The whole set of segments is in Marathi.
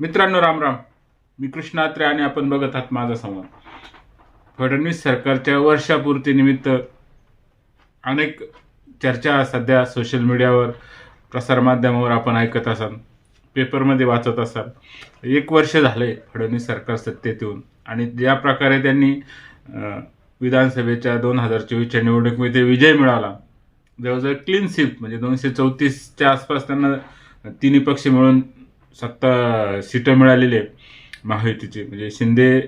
मित्रांनो राम राम. मी कृष्णात्रे आणि आपण बघत आहात माझा संवाद. फडणवीस सरकारच्या वर्षापूर्तीनिमित्त अनेक चर्चा सध्या सोशल मीडियावर प्रसारमाध्यमावर आपण ऐकत असाल पेपरमध्ये वाचत असाल. एक वर्ष झाले फडणवीस सरकार सत्तेत येऊन आणि ज्या प्रकारे त्यांनी विधानसभेच्या दोन हजार चोवीसच्या निवडणुकीमध्ये विजय मिळाला जवळजवळ क्लीन स्वीप म्हणजे दोनशे चौतीसच्या आसपास त्यांना तिन्ही पक्ष मिळून सत्ता सीटं मिळालेली आहेत महायुतीची. म्हणजे शिंदे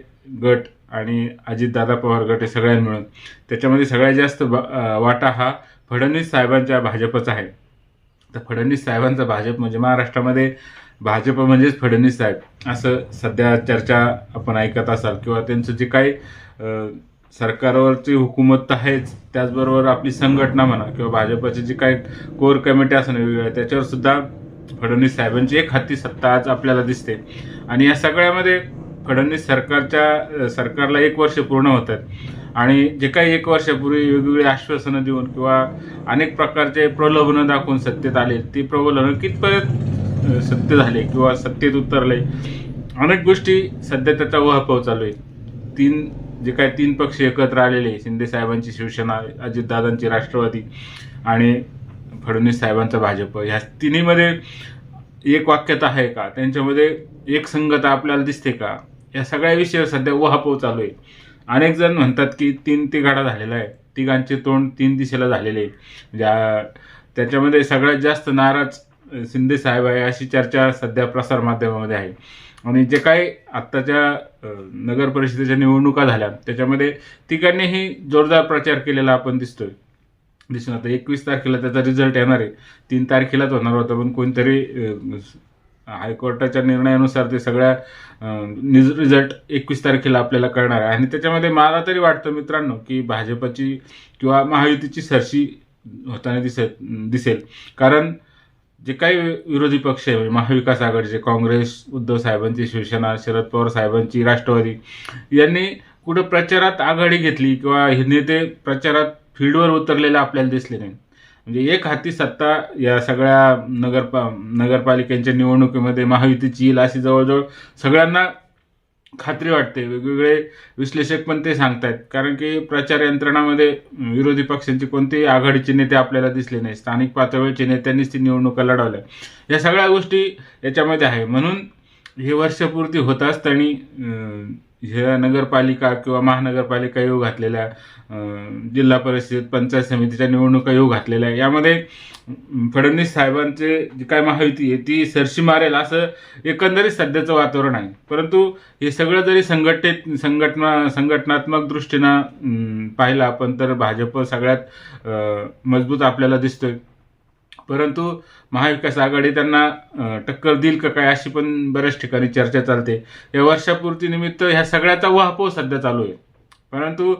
गट आणि अजितदादा पवार गट हे सगळ्यांना मिळून. त्याच्यामध्ये सगळ्यात जास्त वाटा हा फडणवीस साहेबांच्या भाजपचा आहे. तर फडणवीस साहेबांचा भाजप म्हणजे महाराष्ट्रामध्ये भाजप म्हणजेच फडणवीस साहेब. असं सध्या चर्चा आपण ऐकत असाल किंवा त्यांचं जे काही सरकारवरची हुकूमत तर आहेच त्याचबरोबर आपली संघटना म्हणा किंवा भाजपची जी काही कोर कमिटी असणं वेगवेगळ्या त्याच्यावर सुद्धा फडणवीस साहेबांची एक हाती सत्ता आज आपल्याला दिसते. आणि या सगळ्यामध्ये फडणवीस सरकारच्या सरकारला एक वर्ष पूर्ण होत आहेत आणि जे काही एक वर्षापूर्वी वेगवेगळी आश्वासनं देऊन किंवा अनेक प्रकारचे प्रलोभनं दाखवून सत्तेत आले ती प्रलोभनं कितपर्यंत सत्य झाले किंवा सत्तेत उतरले? अनेक गोष्टी सध्या त्याचा उहापोह चालू आहे. तीन जे काही तीन पक्ष एकत्र आलेले शिंदे साहेबांची शिवसेना अजितदादांची राष्ट्रवादी आणि फडणवीस साहेबांचा भाजप ह्या तिन्हीमध्ये एक वाक्यता आहे का? त्यांच्यामध्ये एक संगता आपल्याला दिसते का? या सगळ्या विषयावर सध्या उहापोह चालू आहे. अनेक जण म्हणतात की तीन तिघाडा झालेला आहे. तिघांचे तोंड तीन दिशेला झालेले ज्या म्हणजे, त्याच्यामध्ये सगळ्यात जास्त नाराज शिंदे साहेब आहे अशी चर्चा सध्या प्रसारमाध्यमामध्ये आहे. आणि जे काही आत्ताच्या नगर परिषदेच्या निवडणुका झाल्या त्याच्यामध्ये तिघांनीही जोरदार प्रचार केलेला आपण दिसतोय. दिसून. आता एकवीस तारखेला त्याचा रिझल्ट येणार आहे. तीन तारखेलाच होणार होता पण कोणतरी हायकोर्टाच्या निर्णयानुसार ते सगळ्या रिझल्ट एकवीस तारखेला आपल्याला कळणार आहे. आणि त्याच्यामध्ये मला तरी वाटतं मित्रांनो की भाजपची किंवा महायुतीची सरशी होताना दिसत दिसेल. कारण जे काही विरोधी पक्ष आहे म्हणजे महाविकास आघाडीचे काँग्रेस उद्धव साहेबांची शिवसेना शरद पवार साहेबांची राष्ट्रवादी यांनी कुठं प्रचारात आघाडी घेतली किंवा हे नेते प्रचारात फील्डवर उतरलेले आपल्याला दिसले नाही. म्हणजे एक हाती सत्ता या सगळ्या नगरपा नगरपालिकांच्या निवडणुकीमध्ये महायुतीची येईल अशी जवळजवळ सगळ्यांना खात्री वाटते. वेगवेगळे विश्लेषक पण ते सांगतायत. कारण की प्रचार यंत्रणामध्ये विरोधी पक्षांचे कोणतेही आघाडीचे नेते आपल्याला दिसले नाही. स्थानिक पातळीवरचे नेत्यांनीच ती निवडणुका लढवल्या. या सगळ्या गोष्टी याच्यामध्ये आहे. म्हणून हे वर्षपूर्ती होत असताना ह्या नगरपालिका किंवा महानगरपालिका येऊ घातलेल्या जिल्हा परिषद पंचायत समितीच्या निवडणुका येऊ घातलेल्या. आहे यामध्ये फडणवीस साहेबांचे जी काय माहिती आहे ती सरशी मारेल असं एकंदरीत सध्याचं वातावरण आहे. परंतु हे सगळं जरी संघटित संघटना संघटनात्मक दृष्टीनं पाहिलं आपण तर भाजप सगळ्यात मजबूत आपल्याला दिसतोय. परंतु महाविकास आघाडी त्यांना टक्कर देईल का काय अशी पण बऱ्याच ठिकाणी चर्चा चालते. या वर्षापूर्तीनिमित्त ह्या सगळ्याचा वाहपोह सध्या चालू आहे. परंतु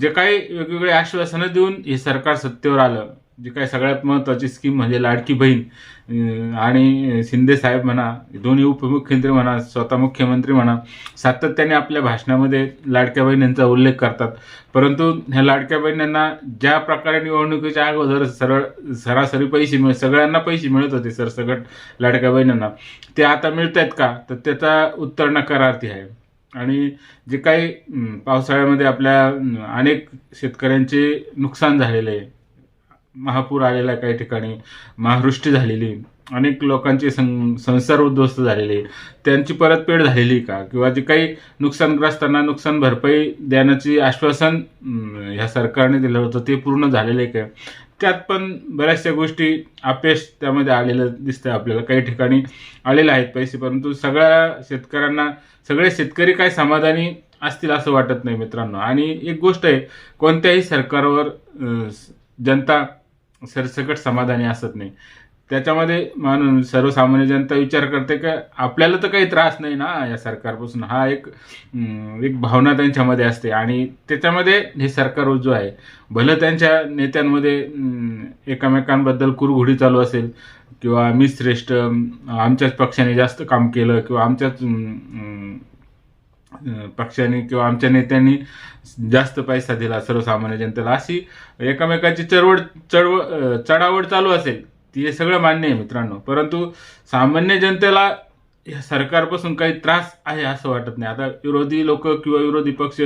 जे काही वेगवेगळे आश्वासनं देऊन हे सरकार सत्तेवर आलं जे काय सगळ्यात महत्त्वाची स्कीम म्हणजे लाडकी बहीण आणि शिंदे साहेब म्हणा दोन्ही उपमुख्यमंत्री म्हणा स्वतः मुख्यमंत्री म्हणा सातत्याने आपल्या भाषणामध्ये लाडक्या बहिणींचा उल्लेख करतात. परंतु ह्या लाडक्या बहिणींना ज्या प्रकारे निवडणुकीच्या अगोदर सरळ सरासरी पैसे मिळ सगळ्यांना पैसे मिळत होते सरसकट लाडक्या बहिणींना ते आता मिळत आहेत का? तर त्याचा उत्तर नकारार्थी आहे. आणि जे काही पावसाळ्यामध्ये आपल्या अनेक शेतकऱ्यांचे नुकसान झालेले आहे. महापूर आलेला आहे काही ठिकाणी महावृष्टी झालेली अनेक लोकांचे सं संसार उद्ध्वस्त झालेले त्यांची परतफेड झालेली का? किंवा जे काही नुकसानग्रस्तांना नुकसान भरपाई देण्याची आश्वासन ह्या सरकारने दिलं होतं ते पूर्ण झालेलं आहे का? त्यात पण बऱ्याचशा गोष्टी अपयश त्यामध्ये आलेलं दिसतंय आपल्याला. काही ठिकाणी आलेले आहेत पैसे परंतु सगळ्या शेतकऱ्यांना सगळे शेतकरी काय समाधानी असतील असं वाटत नाही मित्रांनो. आणि एक गोष्ट आहे कोणत्याही सरकारवर जनता सरसकट समाधानी असत नाही. त्याच्यामध्ये म्हणून सर्वसामान्य जनता विचार करते का आपल्याला तर काही त्रास नाही ना या सरकारपासून. हा एक एक भावना त्यांच्यामध्ये असते. आणि त्याच्यामध्ये हे सरकार जो आहे भलं त्यांच्या नेत्यांमध्ये एकमेकांबद्दल कुरघुडी चालू असेल किंवा मी श्रेष्ठ आमच्याच पक्षाने जास्त काम केलं किंवा आमच्याच पक्षाने किंवा आमच्या नेत्यांनी जास्त पैसा दिला सर्वसामान्य जनतेला. अशी एकमेकाची चळवळ चळवळ चढावड चालू असेल ती हे सगळं मान्य आहे मित्रांनो. परंतु सामान्य जनतेला या सरकारपासून काही त्रास आहे असं वाटत नाही. आता विरोधी लोक किंवा विरोधी पक्ष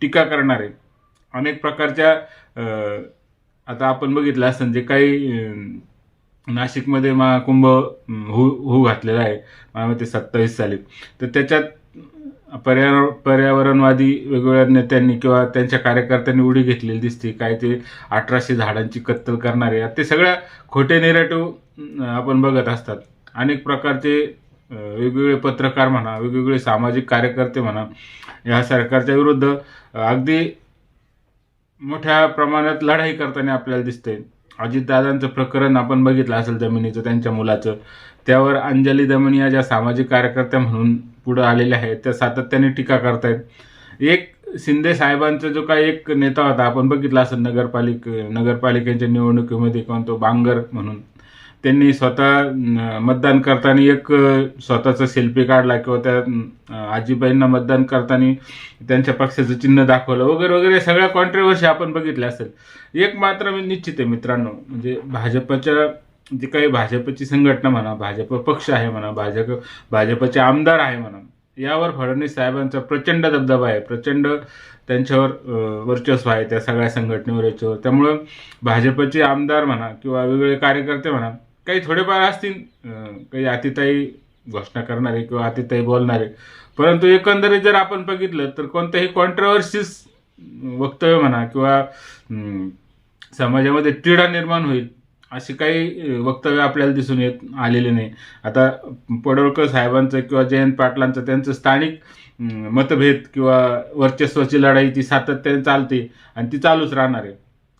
टीका करणारे अनेक प्रकारच्या आता आपण बघितलं असं जे काही नाशिकमध्ये महाकुंभ हो होऊ होऊ घातलेला आहे. मला सत्तावीस साली. तर त्याच्यात पर्यावर पर्यावरणवादी वेगवेगळ्या नेत्यांनी किंवा त्यांच्या कार्यकर्त्यांनी उडी घेतलेली दिसते. काय ते अठराशे झाडांची कत्तल करणारे ते सगळ्या खोटे नेरेटिव्ह आपण बघत असतात. अनेक प्रकारचे वेगवेगळे पत्रकार म्हणा वेगवेगळे सामाजिक कार्यकर्ते म्हणा या सरकारच्या विरुद्ध अगदी मोठ्या प्रमाणात लढाई करताना आपल्याला दिसते अजितदादांचं प्रकरण आपण बघितलं असेल जमिनीचं त्यांच्या मुलाचं. त्यावर अंजली दमनी या ज्या सामाजिक कार्यकर्त्या म्हणून पुढं आलेल्या आहेत त्या सातत्याने टीका करतायत. एक शिंदे साहेबांचा जो काही एक नेता होता आपण बघितला असेल नगरपालिक नगरपालिकेच्या निवडणुकीमध्ये कोण तो बांगर म्हणून. त्यांनी स्वतः मतदान करताना एक स्वतःचा सेल्फी काढला किंवा त्या आजीबाईंना मतदान करताना त्यांच्या पक्षाचं चिन्ह दाखवलं वगैरे वगैरे सगळ्या कॉन्ट्रवर्सी आपण बघितल्या असेल. एक मात्र मी निश्चित आहे मित्रांनो म्हणजे भाजपच्या जे काही भाजपची संघटना म्हणा भाजप पक्ष आहे म्हणा भाजप भाजपचे आमदार आहे म्हणा यावर फडणवीस साहेबांचा प्रचंड दबदबा आहे. प्रचंड त्यांच्यावर वर्चस्व आहे त्या सगळ्या संघटनेवर याच्यावर. त्यामुळं भाजपचे आमदार म्हणा किंवा वेगवेगळे कार्यकर्ते म्हणा काही थोडेफार असतील काही अतिताई घोषणा करणारे किंवा अतिताई बोलणारे. परंतु एकंदरीत जर आपण बघितलं तर कोणत्याही कॉन्ट्रवर्सीस वक्तव्य म्हणा किंवा समाजामध्ये तिढा निर्माण होईल अशी काही वक्तव्य आपल्याला दिसून येत आलेले नाही. आता पडोळकर साहेबांचं किंवा जयंत पाटलांचं त्यांचं स्थानिक मतभेद किंवा वर्चस्वाची लढाई ती सातत्याने चालते आणि ती चालूच राहणार आहे.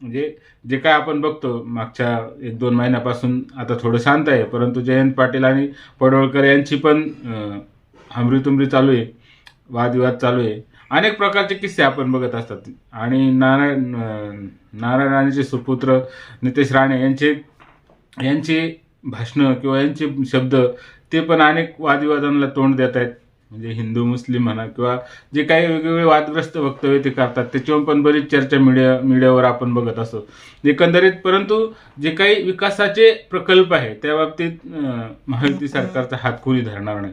म्हणजे जे काय आपण बघतो मागच्या एक दोन महिन्यापासून आता थोडं शांत आहे परंतु जयंत पाटील आणि पडोळकर यांची पण हमरीतुमरी चालू आहे वादविवाद चालू आहे. अनेक प्रकारचे किस्से आपण बघत असतात. आणि नारायण नारायण राणेचे सुपुत्र नितेश राणे यांचे यांचे भाषणं किंवा यांचे शब्द ते पण अनेक वादविवादांना तोंड देत आहेत. म्हणजे हिंदू मुस्लिम म्हणा किंवा जे काही वेगवेगळे वादग्रस्त वक्तव्य ते करतात त्याच्यावर पण बरीच चर्चा मीडिया मीडियावर आपण बघत असतो. एकंदरीत परंतु जे काही विकासाचे प्रकल्प आहे त्या बाबतीत महायुती सरकारचा हातखुरी धरणार नाही.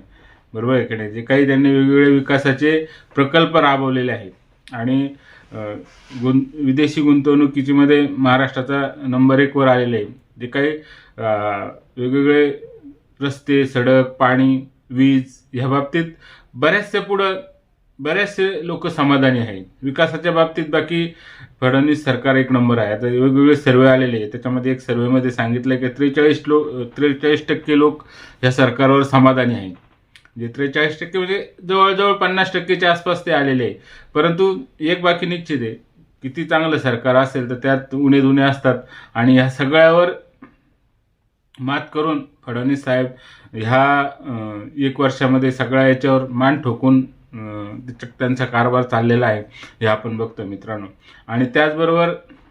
बरोबर आहे की नाही? जे काही त्यांनी वेगवेगळे विकासाचे प्रकल्प राबवलेले आहेत. आणि गुं विदेशी गुंतवणुकीचीमध्ये महाराष्ट्राचा नंबर एकवर आलेले आहे. जे काही वेगवेगळे रस्ते सडक पाणी वीज ह्या बाबतीत बऱ्याचशा पुढं बरेचसे लोक समाधानी आहेत. विकासाच्या बाबतीत बाकी फडणवीस सरकार एक नंबर आहे. आता वेगवेगळे सर्वे आलेले आहे त्याच्यामध्ये एक सर्वेमध्ये सांगितलं की त्रेचाळीस लोक त्रेचाळीस टक्के लोक ह्या सरकारवर समाधानी आहेत. म्हणजे त्रेचाळीस टक्के म्हणजे जवळजवळ पन्नास टक्केच्या आसपास ते आलेले आहे. परंतु एक बाकी निश्चित आहे किती चांगलं सरकार असेल तर त्यात उणे दुणे असतात. आणि ह्या सगळ्यावर मात करून फडणवीस साहेब ह्या एक वर्षामध्ये सगळ्या याच्यावर मान ठोकून त्यांचा कारभार चाललेला आहे हे आपण बघतो मित्रांनो. आणि त्याचबरोबर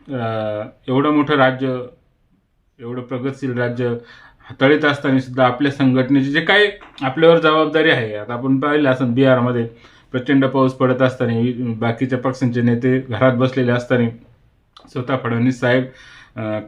अं, एवढं मोठं राज्य एवढं प्रगतशील राज्य हाताळीत असताना सुद्धा आपल्या संघटनेची जे काही आपल्यावर जबाबदारी आहे आता आपण पाहिलं असं बिहारमध्ये प्रचंड पाऊस पडत असताना बाकीच्या पक्षांचे नेते घरात बसलेले असताना स्वतः फडणवीस साहेब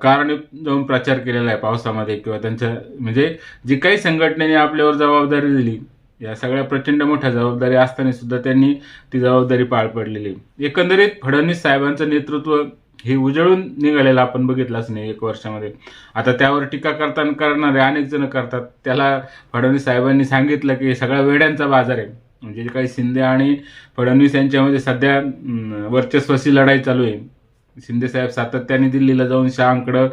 कारण जाऊन प्रचार केलेला आहे पावसामध्ये किंवा त्यांच्या म्हणजे जी काही संघटनेने आपल्यावर जबाबदारी दिली या सगळ्या प्रचंड मोठ्या जबाबदारी असताना सुद्धा त्यांनी ती जबाबदारी पार पडलेली आहे. एकंदरीत फडणवीस साहेबांचं नेतृत्व हे उजळून निघालेलं आपण बघितलंच नाही एक वर्षामध्ये. आता त्यावर टीका करताना करणारे अनेक जण करतात. त्याला फडणवीस साहेबांनी सांगितलं की सगळा वेड्यांचा बाजार आहे. म्हणजे जे काही शिंदे आणि फडणवीस यांच्यामध्ये सध्या अं, लढाई चालू आहे. शिंदे साहेब सातत्याने दिल्लीला जाऊन शहाकडं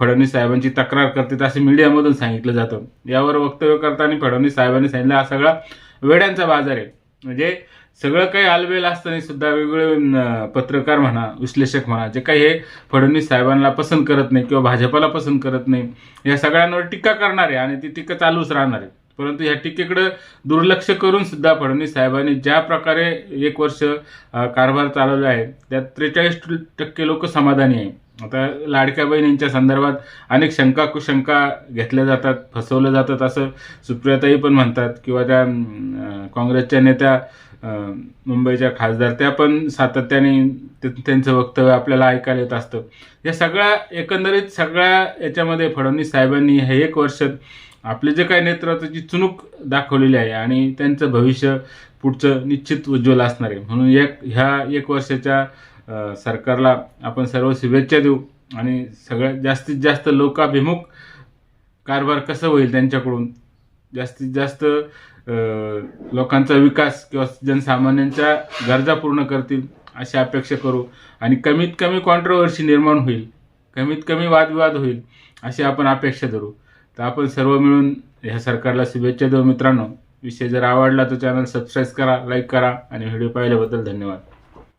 फडणवीस साहेबांची तक्रार करतात असं मीडियामधून सांगितलं जातं. यावर वक्तव्य करताना फडणवीस साहेबांनी सांगितलं हा सगळा वेड्यांचा बाजार आहे. म्हणजे सगळं काही आलबेल असताना सुद्धा वेगवेगळे पत्रकार म्हणा विश्लेषक म्हणा जे काही हे फडणवीस साहेबांना पसंत करत नाही किंवा भाजपाला पसंत करत नाही या सगळ्यांवर टीका करणार आहे आणि ती टीका चालूच राहणार आहे. परंतु ह्या टीकेकडे दुर्लक्ष करून सुद्धा फडणवीस साहेबांनी ज्या प्रकारे एक वर्ष कारभार चालवला आहे त्यात त्रेचाळीस टक्के लोक समाधानी आहे. आता लाडक्या बहिणींच्या संदर्भात अनेक शंका कुशंका घेतल्या जातात फसवलं जातात असं सुप्रियाताई पण म्हणतात किंवा त्या काँग्रेसच्या नेत्या मुंबईच्या खासदार त्या पण सातत्याने ते- त्यांचं वक्तव्य आपल्याला ऐकायला येत असतं. या सगळ्या एकंदरीत सगळ्या याच्यामध्ये फडणवीस साहेबांनी हे एक वर्षात आपले जे काही नेतृत्वाची चुणूक दाखवलेली आहे आणि त्यांचं भविष्य पुढचं निश्चित उज्ज्वल असणार आहे. म्हणून एक ह्या एक वर्षाच्या सरकारला आपण सर्व शुभेच्छा देऊ आणि सगळ्यात जास्तीत जास्त लोकाभिमुख कारभार कसं होईल त्यांच्याकडून जास्तीत जास्त लोकांचा विकास किंवा जनसामान्यांच्या गरजा पूर्ण करतील अशी अपेक्षा करू. आणि कमीत कमी कॉन्ट्रोवर्सी निर्माण होईल कमीत कमी वादविवाद होईल अशी आपण अपेक्षा धरू. तर आपण सर्व मिळून ह्या सरकारला शुभेच्छा देऊ मित्रांनो. विषय जर आवडला तर चॅनल सबस्क्राईब करा लाईक करा आणि व्हिडिओ पाहिल्याबद्दल धन्यवाद.